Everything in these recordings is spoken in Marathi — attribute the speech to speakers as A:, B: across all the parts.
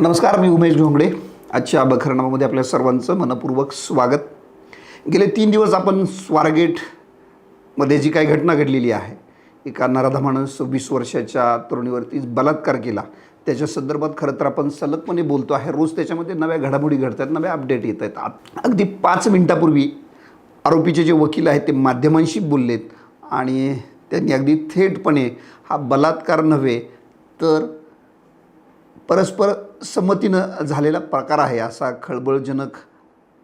A: नमस्कार मी उमेश ढोंगडे आजच्या बखरनामामध्ये आपल्या सर्वांचं मनपूर्वक स्वागत. गेले तीन दिवस आपण स्वारगेटमध्ये जी काही घटना घडलेली आहे एका नराधमानं सव्वीस वर्षाच्या तरुणीवरती बलात्कार केला. त्याच्या संदर्भात खरं तर आपण सलगपणे बोलतो आहे. रोज त्याच्यामध्ये नव्या घडामोडी घडतात नव्या अपडेट येत आहेत. अगदी पाच मिनिटापूर्वी आरोपीचे जे वकील आहेत ते माध्यमांशी बोललेत आणि त्यांनी अगदी थेटपणे हा बलात्कार नव्हे तर परस्पर संमतीनं झालेला प्रकार आहे असा खळबळजनक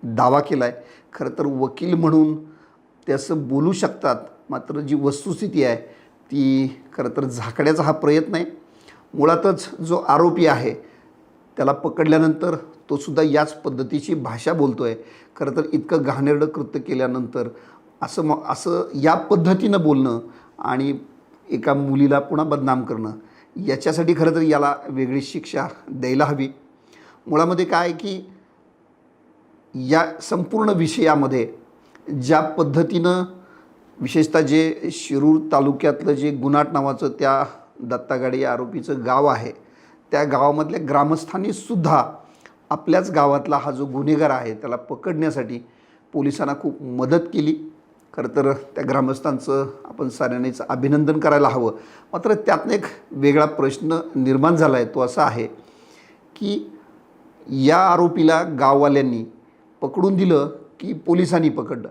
A: दावा केला आहे खरं तर वकील म्हणून ते असं बोलू शकतात मात्र जी वस्तुस्थिती आहे ती खरं तर झाकण्याचा हा प्रयत्न आहे. मुळातच जो आरोपी आहे त्याला पकडल्यानंतर तो सुद्धा याच पद्धतीची भाषा बोलतो आहे खरं तर इतकं घाणेरडं कृत्य केल्यानंतर असं म असं या पद्धतीनं बोलणं आणि एका मुलीला पुन्हा बदनाम करणं याच्यासाठी खरं तर याला वेगळी शिक्षा द्यायला हवी. मुळामध्ये काय की या संपूर्ण विषयामध्ये ज्या पद्धतीनं विशेषतः जे शिरूर तालुक्यातलं जे गुनाट नावाचं त्या दत्तागाडी या आरोपीचं गाव आहे त्या गावामधल्या ग्रामस्थांनी सुद्धा आपल्याच गावातला हा जो गुन्हेगार आहे त्याला पकडण्यासाठी पोलिसांना खूप मदत केली. खरं तर त्या ग्रामस्थांचं आपण साऱ्यांनीच अभिनंदन करायला हवं. मात्र त्यातनं एक वेगळा प्रश्न निर्माण झाला आहे तो असा आहे की या आरोपीला गाववाल्यांनी पकडून दिलं की पोलिसांनी पकडलं.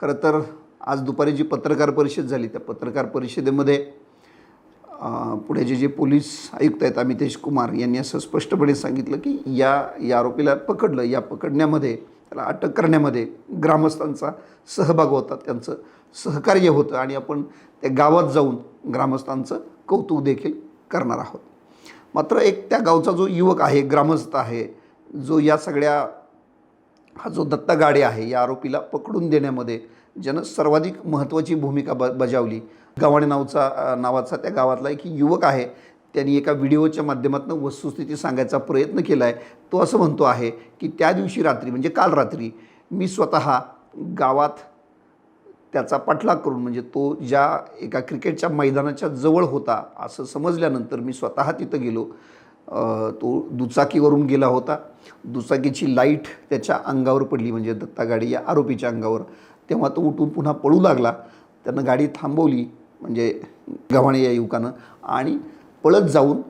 A: खरं तर आज दुपारी जी पत्रकार परिषद झाली त्या पत्रकार परिषदेमध्ये अं, पुण्याचे जे पोलीस आयुक्त आहेत अमितेश कुमार यांनी असं स्पष्टपणे सांगितलं की या या आरोपीला पकडलं. या पकडण्यामध्ये त्याला अटक करण्यामध्ये ग्रामस्थांचा सहभाग होता त्यांचं सहकार्य होतं आणि आपण त्या गावात जाऊन ग्रामस्थांचं कौतुक देखील करणार आहोत. मात्र एक त्या गावचा जो युवक आहे ग्रामस्थ आहे जो या सगळ्या हा जो दत्ता गाडे आहे या आरोपीला पकडून देण्यामध्ये ज्यानं सर्वाधिक महत्त्वाची भूमिका ब बजावली. गव्हाणे नावचा नावाचा त्या गावातला एक युवक आहे त्यांनी एका व्हिडिओच्या माध्यमातून वस्तुस्थिती सांगायचा प्रयत्न केला आहे तो असं म्हणतो आहे की त्या दिवशी रात्री म्हणजे काल रात्री मी स्वतः गावात त्याचा पाठलाग करून म्हणजे तो ज्या एका क्रिकेटच्या मैदानाच्या जवळ होता असं समजल्यानंतर मी स्वतः तिथं गेलो. तो दुचाकीवरून गेला होता. दुचाकीची लाइट त्याच्या अंगावर पडली म्हणजे दत्ता गाडी या आरोपीच्या अंगावर. तेव्हा तो उठून पुन्हा पळू लागला. त्यानं गाडी थांबवली म्हणजे गव्हाणे या युवकानं. आणि पळत जाऊन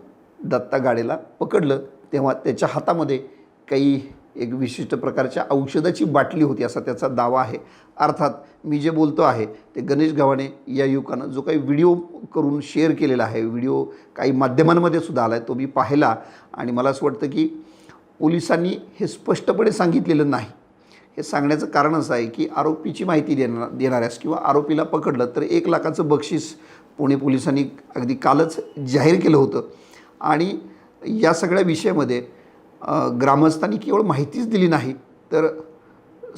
A: दत्ता गाडीला पकडलं तेव्हा त्याच्या हातामध्ये काही एक विशिष्ट प्रकारच्या औषधाची बाटली होती असा त्याचा दावा आहे. अर्थात मी जे बोलतो आहे ते गणेश गव्हाणे या युवकानं जो काही व्हिडिओ करून शेअर केलेला आहे व्हिडिओ काही माध्यमांमध्ये सुद्धा आला आहे तो मी पाहिला. आणि मला असं वाटतं की पोलिसांनी हे स्पष्टपणे सांगितलेलं नाही. हे सांगण्याचं कारण असं आहे की आरोपीची माहिती देणार देणाऱ्यास किंवा आरोपीला पकडलं तर एक लाखाचं बक्षीस पुणे पोलिसांनी अगदी कालच जाहीर केलं होतं. आणि या सगळ्या विषयामध्ये ग्रामस्थांनी केवळ माहितीच दिली नाही तर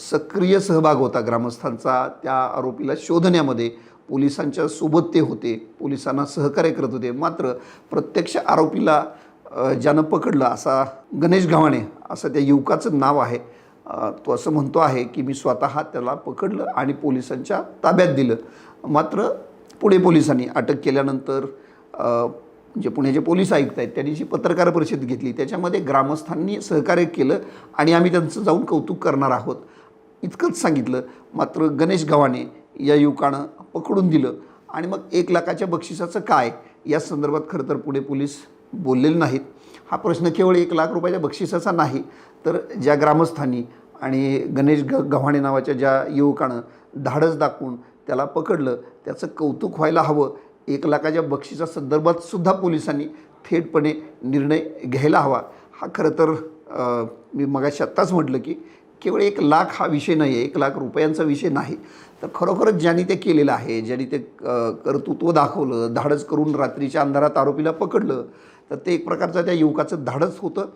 A: सक्रिय सहभाग होता ग्रामस्थांचा त्या आरोपीला शोधण्यामध्ये. पोलिसांच्या सोबत ते होते पोलिसांना सहकार्य करत होते. मात्र प्रत्यक्ष आरोपीला ज्यानं पकडलं असा गणेश गव्हाणे असं त्या युवकाचं नाव आहे. तो असं म्हणतो आहे की मी स्वतः त्याला पकडलं आणि पोलिसांच्या ताब्यात दिलं. मात्र पुणे पोलिसांनी अटक केल्यानंतर अ, म्हणजे जे पुण्याचे पोलीस आयुक्त आहेत त्यांनी जी पत्रकार परिषद घेतली त्याच्यामध्ये ग्रामस्थांनी सहकार्य केलं आणि आम्ही त्यांचं जाऊन कौतुक करणार आहोत. इतकंच सांगितलं. मात्र गणेश गव्हाणे या युवकानं पकडून दिलं. आणि मग एक लाखाच्या बक्षिसाचं काय? या संदर्भात खरं तर पुणे पोलीस बोललेले नाहीत. हा प्रश्न केवळ एक लाख रुपयाच्या बक्षिसाचा नाही तर ज्या ग्रामस्थांनी आणि गणेश ग गव्हाणे नावाच्या ज्या युवकानं धाडस दाखवून त्याला पकडलं त्याचं कौतुक व्हायला हवं. एक लाखाच्या बक्षिसा संदर्भात सुद्धा पोलिसांनी थेटपणे निर्णय घ्यायला हवा. हा खरं तर मी मगाशी आत्ताच म्हटलं की केवळ एक लाख हा विषय नाही आहे एक लाख रुपयांचा विषय नाही. तर खरोखरच ज्यांनी ते केलेलं आहे ज्यांनी ते कर्तृत्व दाखवलं धाडस करून रात्रीच्या अंधारात आरोपीला पकडलं तर ते एक प्रकारचं त्या युवकाचं धाडस होतं.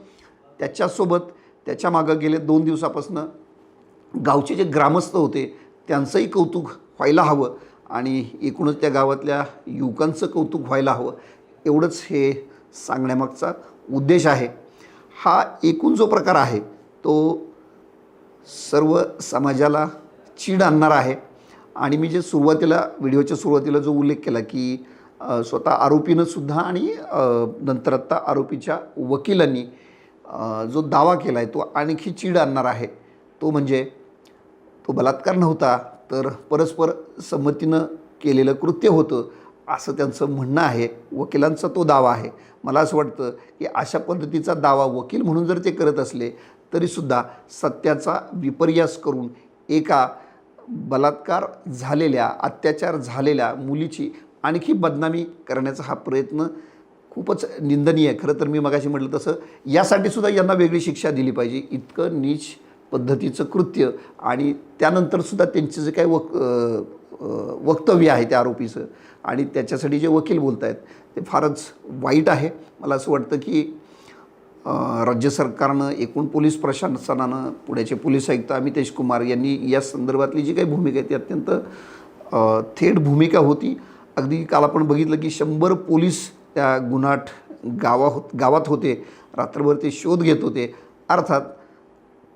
A: त्याच्यासोबत त्याच्या मागं गेले दोन दिवसापासनं गावचे जे ग्रामस्थ होते त्यांचंही कौतुक व्हायला हवं आणि एकूणच त्या गावातल्या युवकांचं कौतुक व्हायला हवं. एवढंच हे सांगण्यामागचा उद्देश आहे. हा एकूण जो प्रकार आहे तो सर्व समाजाला चीड आणणार आहे. आणि मी जे सुरुवातीला व्हिडिओच्या सुरुवातीला जो उल्लेख केला की स्वतः आरोपीनं सुद्धा आणि नंतर आत्ता आरोपीच्या वकिलांनी जो दावा केला आहे तो आणखी चीड आणणार आहे. तो म्हणजे तो बलात्कार नव्हता तर परस्पर संमतीनं केलेलं कृत्य होतं असं त्यांचं म्हणणं आहे. वकिलांचा तो दावा आहे. मला असं वाटतं की अशा पद्धतीचा दावा वकील म्हणून जर ते करत असले तरीसुद्धा सत्याचा विपर्यास करून एका बलात्कार झालेल्या अत्याचार झालेल्या मुलीची आणखी बदनामी करण्याचा हा प्रयत्न खूपच निंदनीय आहे. खरं तर मी मगाशी म्हटलं तसं यासाठी सुद्धा यांना वेगळी शिक्षा दिली पाहिजे. इतकं नीच पद्धतीचं कृत्य आणि त्यानंतरसुद्धा त्यांचं जे काही वक वक्तव्य आहे त्या आरोपीचं आणि त्याच्यासाठी जे वकील बोलत आहेत ते फारच वाईट आहे. मला असं वाटतं की राज्य सरकारनं एकूण पोलीस प्रशासनानं पुण्याचे पोलीस आयुक्त अमितेश कुमार यांनी या संदर्भातली जी काही भूमिका आहे ती अत्यंत थेट भूमिका होती. अगदी काल आपण बघितलं की शंभर पोलीस त्या गुन्हाट गावा हो गावात होते. रात्रभर ते शोध घेत होते. अर्थात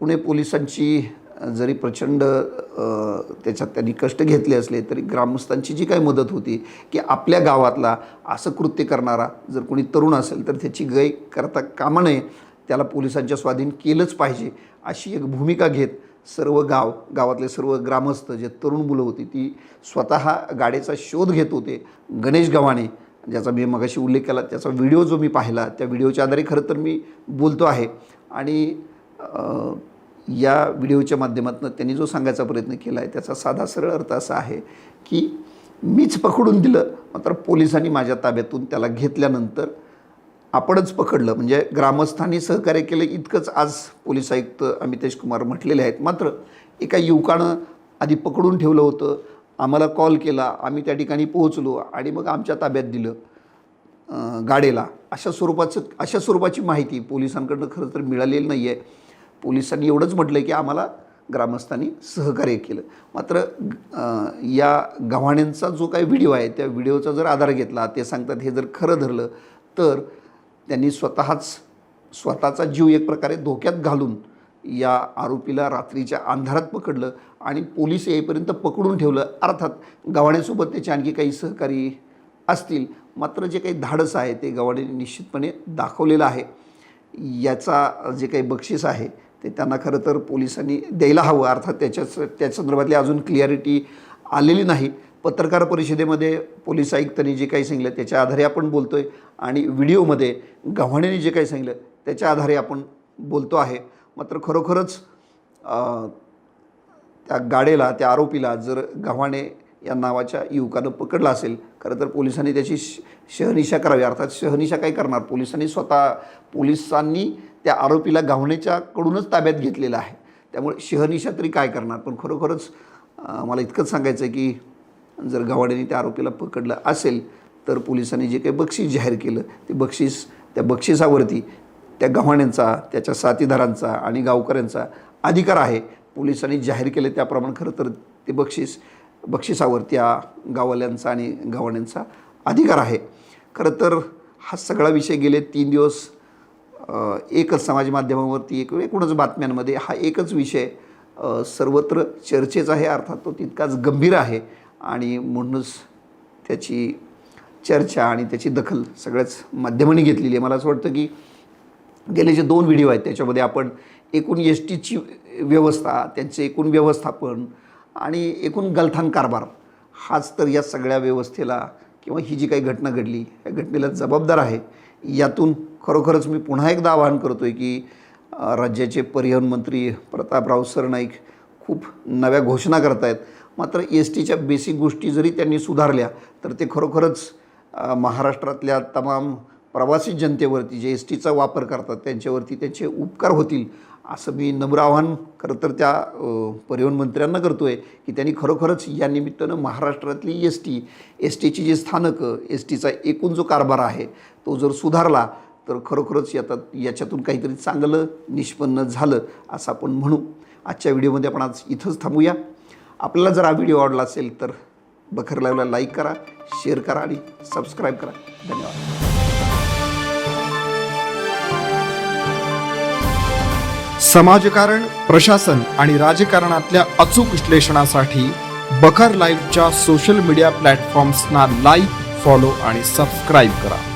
A: पुणे पोलिसांची जरी प्रचंड त्याच्यात त्यांनी कष्ट घेतले असले तरी ग्रामस्थांची जी काही मदत होती की आपल्या गावातला असं कृत्य करणारा जर कोणी तरुण असेल तर त्याची गय करता कामा नये. त्याला पोलिसांच्या स्वाधीन केलंच पाहिजे अशी एक भूमिका घेत सर्व गाव गावातले सर्व ग्रामस्थ जे तरुण मुलं होती ती स्वतः गाडीचा शोध घेत होते गणेश गव्हाणे ज्याचा मी मगाशी उल्लेख केला. त्याचा व्हिडिओ जो मी पाहिला त्या व्हिडिओच्या आधारे खरं तर मी बोलतो आहे. आणि या व्हिडिओच्या माध्यमातून त्यांनी जो सांगायचा प्रयत्न केला आहे त्याचा साधा सरळ अर्थ असा आहे की मीच पकडून दिलं मात्र पोलिसांनी माझ्या ताब्यातून त्याला घेतल्यानंतर आपणच पकडलं. म्हणजे ग्रामस्थांनी सहकार्य केलं. इतकंच आज पोलीस आयुक्त अमितेश कुमार म्हटलेले आहेत. मात्र एका युवकानं आधी पकडून ठेवलं होतं. आम्हाला कॉल केला. आम्ही त्या ठिकाणी पोहोचलो आणि मग आमच्या ताब्यात दिलं गाडेला. अशा स्वरूपाचं अशा स्वरूपाची माहिती पोलिसांकडनं खरं तर मिळालेली नाही आहे पोलिसांनी एवढंच म्हटलं की आम्हाला ग्रामस्थांनी सहकार्य केलं. मात्र या गव्हाण्यांचा जो काही व्हिडिओ आहे त्या व्हिडिओचा जर आधार घेतला ते सांगतात हे जर खरं धरलं तर त्यांनी स्वतःच स्वतःचा जीव एक प्रकारे धोक्यात घालून या आरोपीला रात्रीच्या अंधारात पकडलं आणि पोलीस येईपर्यंत पकडून ठेवलं. अर्थात गव्हाण्यासोबत त्याचे आणखी काही सहकारी असतील. मात्र जे काही धाडस आहे ते गव्हाण्याने निश्चितपणे दाखवलेलं आहे. याचा जे काही बक्षीस आहे ते त्यांना खरं तर पोलिसांनी द्यायला हवं. अर्थात त्याच्याच त्या संदर्भातली अजून क्लिअरिटी आलेली नाही. पत्रकार परिषदेमध्ये पोलीस आयुक्तांनी जे काही सांगितलं त्याच्या आधारे आपण बोलतो आहे आणि व्हिडिओमध्ये गव्हाणेने जे काही सांगितलं त्याच्या आधारे आपण बोलतो आहे. मात्र खरोखरच त्या गाडेला त्या आरोपीला जर गव्हाणे या नावाच्या युवकानं पकडलं असेल खरं तर पोलिसांनी त्याची श शहनिशा करावी. अर्थात शहनिशा काय करणार? पोलिसांनी स्वतः पोलिसांनी त्या आरोपीला गव्हाणेच्याकडूनच ताब्यात घेतलेलं आहे. त्यामुळे शहनिशा तरी काय करणार? पण खरोखरच मला इतकंच सांगायचं आहे की जर गव्हाणेने त्या आरोपीला पकडलं असेल तर पोलिसांनी जे काही बक्षीस जाहीर केलं ते बक्षीस त्या बक्षिसावरती त्या गव्हाण्यांचा त्याच्या साथीदारांचा आणि गावकऱ्यांचा अधिकार आहे. पोलिसांनी जाहीर केले त्याप्रमाणे खरं तर ते बक्षीस बक्षिसावर त्या गाववाल्यांचा आणि गव्हाण्यांचा अधिकार आहे. खरं तर हा सगळा विषय गेले तीन दिवस एकच समाज माध्यमावरती एक एकूणच बातम्यांमध्ये हा एकच विषय सर्वत्र चर्चेचा आहे अर्थात तो तितकाच गंभीर आहे. आणि म्हणूनच त्याची चर्चा आणि त्याची दखल सगळ्याच माध्यमांनी घेतलेली आहे. मला असं वाटतं की गेले जे दोन व्हिडिओ आहेत त्याच्यामध्ये आपण एकूण एस टीची व्यवस्था त्यांचे एकूण व्यवस्थापन आणि एकूण गलथान कारभार हाच तर या सगळ्या व्यवस्थेला किंवा ही जी काही घटना घडली या घटनेला जबाबदार आहे. यातून खरोखरच मी पुन्हा एकदा आवाहन करतो आहे की राज्याचे परिवहन मंत्री प्रतापराव सरनाईक खूप नव्या घोषणा करत आहेत मात्र एस टीच्या बेसिक गोष्टी जरी त्यांनी सुधारल्या तर ते खरोखरच महाराष्ट्रातल्या तमाम प्रवासी जनतेवरती जे एस टीचा वापर करतात त्यांच्यावरती त्यांचे उपकार होतील असं मी नम्र आव्हान खरं तर त्या परिवहन मंत्र्यांना करतो आहे की त्यांनी खरोखरच या निमित्तानं महाराष्ट्रातली एस टी एस टीची जी स्थानकं एस टीचा एकूण जो कारभार आहे तो जर सुधारला तर खरोखरच यात याच्यातून काहीतरी चांगलं निष्पन्न झालं असं आपण म्हणू. आजच्या व्हिडिओमध्ये आपण आज इथंच थांबूया. आपल्याला जर हा व्हिडिओ आवडला असेल तर बखर लाईव्हला लाईक करा शेअर करा आणि सबस्क्राईब करा. धन्यवाद.
B: समाजकारण प्रशासन आणि राजकारणातल्या अचूक विश्लेषणासाठी बखर लाईव्हच्या सोशल मीडिया प्लॅटफॉर्म्सना लाईक फॉलो आणि सबस्क्राईब करा.